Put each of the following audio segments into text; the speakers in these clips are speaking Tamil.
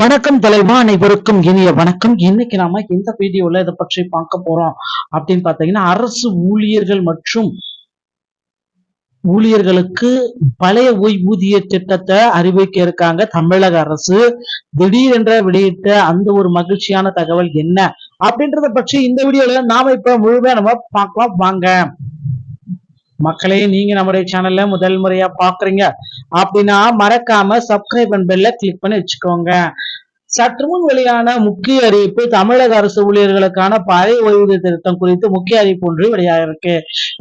வணக்கம் தலைவா அனைவருக்கும் இனிய வணக்கம். இன்னைக்கு நாம இந்த வீடியோல இதை பற்றி பார்க்க போறோம். அப்படின்னு பாத்தீங்கன்னா அரசு ஊழியர்கள் மற்றும் ஊழியர்களுக்கு பழைய ஓய்வூதிய திட்டத்தை அறிவிக்க இருக்காங்க தமிழக அரசு. திடீரென்ற வெளியிட்ட அந்த ஒரு மகிழ்ச்சியான தகவல் என்ன? அப்படின்றத பற்றி இந்த வீடியோல நாம இப்ப முழுமையா நம்ம பார்க்கலாம். வாங்க. மக்களே நீங்க நம்முடைய சேனல்ல முதல் முறையா பாக்குறீங்க அப்படின்னா மறக்காம சப்ஸ்கிரைப் அண்ட் பெல்ல கிளிக் பண்ணி வச்சுக்கோங்க. சற்று முன் வெளியான முக்கிய அறிவிப்பு தமிழக அரசு ஊழியர்களுக்கான பழைய ஓய்வூதிய திட்டம் குறித்து முக்கிய அறிவிப்பு ஒன்று வெளியாக இருக்கு.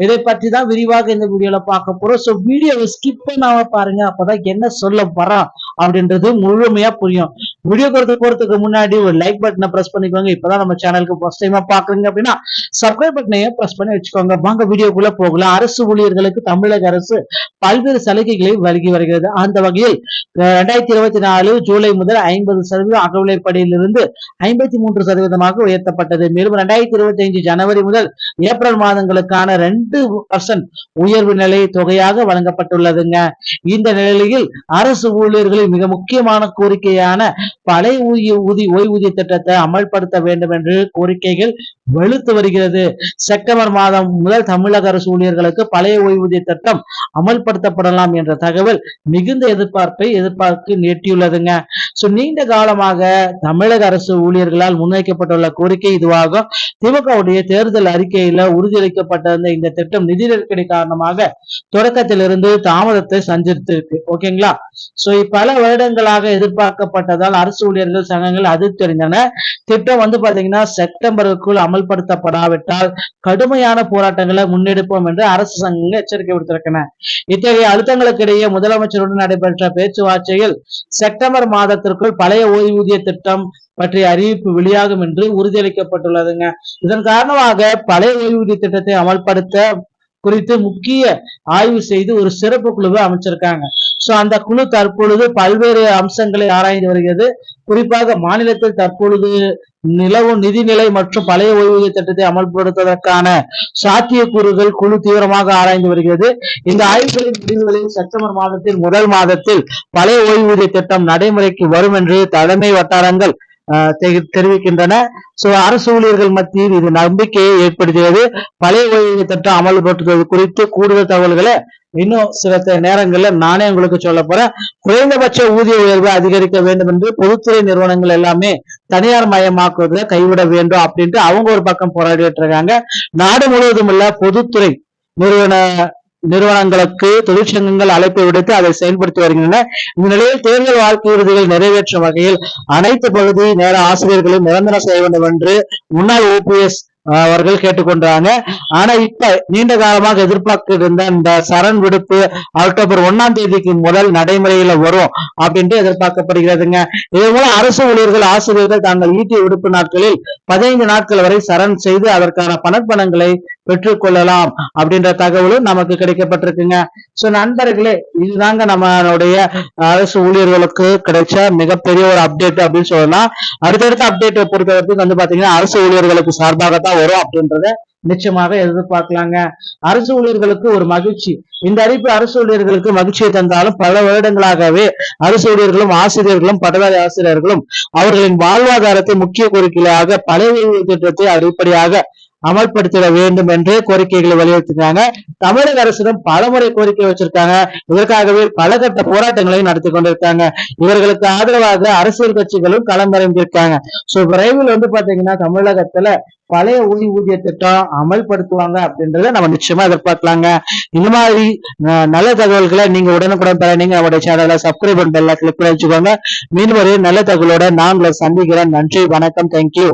இதை பற்றி தான் விரிவாக இந்த வீடியோல பார்க்க போறோம். ஸோ வீடியோவை ஸ்கிப் பண்ணாம பாருங்க அப்பதான் என்ன சொல்ல வரோம் அப்படின்றது முழுமையா புரியும். வீடியோ கொடுத்து போறதுக்கு முன்னாடி ஒரு லைக் பட்டனை பிரஸ் பண்ணிக்கோங்க. இப்பதான் நம்ம சேனலுக்கு ஃபர்ஸ்ட் டைமா பாக்குறீங்க அப்படின்னா சப்ஸ்கிரைப் பட்டனையும் பிரஸ் பண்ணி வச்சுக்கோங்க. வாங்க வீடியோக்குள்ள போகலாம். அரசு ஊழியர்களுக்கு தமிழக அரசு பல்வேறு சலுகைகளை வழங்கி வருகிறது. அந்த வகையில் ரெண்டாயிரத்தி இருபத்தி நாலு ஜூலை முதல் ஐம்பது சதவீதம் அகவிலைப்படியிலிருந்து ஐம்பத்தி மூன்று சதவீதமாக உயர்த்தப்பட்டது. மேலும் ரெண்டாயிரத்தி இருபத்தி ஐந்து ஜனவரி முதல் ஏப்ரல் மாதங்களுக்கான ரெண்டு பர்சன்ட் உயர்வு நிலை தொகையாக வழங்கப்பட்டுள்ளதுங்க. இந்த நிலையில் அரசு ஊழியர்களின் மிக முக்கியமான கோரிக்கையான பழைய ஊதிய ஊதி ஓய்வூதிய திட்டத்தை அமல்படுத்த வேண்டும் என்று கோரிக்கைகள் வெளுத்து வருகிறது. செப்டம்பர் மாதம் முதல் தமிழக அரசு ஊழியர்களுக்கு பழைய ஓய்வூதிய திட்டம் அமல்படுத்தப்படலாம் என்ற தகவல் மிகுந்த எதிர்பார்ப்பை எதிர்பார்த்து நீட்டியுள்ளதுங்க. சோ நீண்ட காலமாக தமிழக அரசு ஊழியர்களால் முன்வைக்கப்பட்டுள்ள கோரிக்கை இதுவாகும். திமுகவுடைய தேர்தல் அறிக்கையில உறுதியளிக்கப்பட்டிருந்த இந்த திட்டம் நிதி நெருக்கடி காரணமாக தொடக்கத்திலிருந்து தாமதத்தை சந்தித்திருக்கு ஓகேங்களா? சோ பல வருடங்களாக எதிர்பார்க்கப்பட்டதால் அரசு ஊழியர்கள் சங்கங்கள் அதிர்த்தறிந்தன திட்டம் வந்து பாத்தீங்கன்னா செப்டம்பருக்குள் அமல்படுத்தப்படாவிட்டால் கடுமையான போராட்டங்களை முன்னெடுப்போம் என்று அரசு சங்கங்கள் எச்சரிக்கை விடுத்திருக்கின இத்தகைய அழுத்தங்களுக்கு இடையே முதலமைச்சருடன் நடைபெற்ற பேச்சுவார்த்தையில் செப்டம்பர் மாதத்திற்குள் பழைய ஓய்வூதிய திட்டம் பற்றிய அறிவிப்பு வெளியாகும் என்று உறுதியளிக்கப்பட்டுள்ளதுங்க. இதன் காரணமாக பழைய ஓய்வூதிய திட்டத்தை அமல்படுத்த குறித்து முக்கிய ஆய்வு செய்து ஒரு சிறப்பு குழுவை அமைச்சிருக்காங்க. சோ அந்த குழு தற்பொழுது பல்வேறு அம்சங்களை ஆராய்ந்து வருகிறது. குறிப்பாக மாநிலத்தில் தற்பொழுது நிலவும் நிதிநிலை மற்றும் பழைய ஓய்வூதிய திட்டத்தை அமல்படுத்துவதற்கான சாத்தியக்கூறுகள் குழு தீவிரமாக ஆராய்ந்து வருகிறது. இந்த ஆய்வுகளின் முடிவுகளில் செப்டம்பர் மாதத்தில் முதல் மாதத்தில் பழைய ஓய்வூதிய திட்டம் நடைமுறைக்கு வரும் என்று தலைமை வட்டாரங்கள் தெரிவிக்கின்றன. சோ அரசு ஊழியர்கள் மத்தியில் இது நம்பிக்கையை ஏற்படுத்தியது. பழைய ஓய்வூதிய திட்டம் அமல்படுத்துவது குறித்து கூடுதல் தகவல்களை இன்னும் சில நேரங்கள்ல நானே உங்களுக்கு சொல்ல போறேன். குறைந்தபட்ச ஊதிய உயர்வை அதிகரிக்க வேண்டும் என்று பொதுத்துறை நிறுவனங்கள் எல்லாமே தனியார் மயமாக்குவதை கைவிட வேண்டும் அப்படின்ட்டு அவங்க ஒரு பக்கம் போராடிட்டு இருக்காங்க. நாடு முழுவதும் உள்ள பொதுத்துறை நிறுவன நிறுவனங்களுக்கு தொழிற்சங்கங்கள் அழைப்பை விடுத்து அதை செயல்படுத்தி வருகின்றன. இந்த நிலையில் தேர்தல் வாழ்க்கை உறுதிகள் நிறைவேற்றும் வகையில் அனைத்து பகுதி நேர ஆசிரியர்களும் நிரந்தரம் செய்ய வேண்டும் என்று முன்னாள் ஓபிஎஸ் அவர்கள் கேட்டுக்கொண்டாங்க. ஆனா இப்ப நீண்ட காலமாக எதிர்பார்த்து இருந்த இந்த சரண் விடுப்பு அக்டோபர் ஒன்னாம் தேதிக்கு முதல் நடைமுறையில வரும் அப்படின்ட்டு எதிர்பார்க்கப்படுகிறதுங்க. இதன் மூலம் அரசு ஊழியர்கள் ஆசிரியர்கள் தாங்கள் ஈட்டிய விடுப்பு நாட்களில் பதினைந்து நாட்கள் வரை சரண் செய்து அதற்கான பணப்பணங்களை பெற்றுக்கொள்ளலாம் அப்படின்ற தகவலும் நமக்கு கிடைக்கப்பட்டிருக்குங்க. சோ நண்பர்களே இதுதாங்க நம்மளுடைய அரசு ஊழியர்களுக்கு கிடைச்ச மிகப்பெரிய ஒரு அப்டேட் அப்படின்னு சொல்லலாம் அடுத்தடுத்த அப்டேட் பொறுத்தவரைக்கும் வந்து பாத்தீங்கன்னா அரசு ஊழியர்களுக்கு சார்பாக தான் வரும் அப்படின்றத நிச்சயமாக எதிர்பார்க்கலாங்க. அரசு ஊழியர்களுக்கு ஒரு மகிழ்ச்சி. இந்த அறிவிப்பு அரசு ஊழியர்களுக்கு மகிழ்ச்சியை தந்தாலும் பல வருடங்களாகவே அரசு ஊழியர்களும் ஆசிரியர்களும் பட்டதாரி ஆசிரியர்களும் அவர்களின் வாழ்வாதாரத்தை முக்கிய கோரிக்கையாக பழைய திட்டத்தை அடிப்படையாக அமல்படுத்திட வேண்டும் என்று கோரிக்கைகளை வலியுறுத்திருக்காங்க. தமிழக அரசிடம் பலமுறை கோரிக்கை வச்சிருக்காங்க. இதற்காகவே பல கட்ட போராட்டங்களையும் நடத்தி கொண்டிருக்காங்க. இவர்களுக்கு ஆதரவாக அரசியல் கட்சிகளும் களமிறங்கியிருக்காங்க. சோ விரைவில் வந்து பாத்தீங்கன்னா தமிழகத்துல பழைய ஓய்வூதிய திட்டம் அமல்படுத்துவாங்க அப்படின்றத நம்ம நிச்சயமா எதிர்பார்க்கலாங்க. இந்த மாதிரி நல்ல தகவல்களை நீங்க உடனுக்குடன் பெற நீங்க நம்மளுடைய சேனலை சப்ஸ்கிரைப் பண்ண கிளிக் பண்ணி வச்சுக்கோங்க. மீண்டும் ஒரு நல்ல தகவலோட நான் உங்களை சந்திக்கிறேன். நன்றி வணக்கம் தேங்க்யூ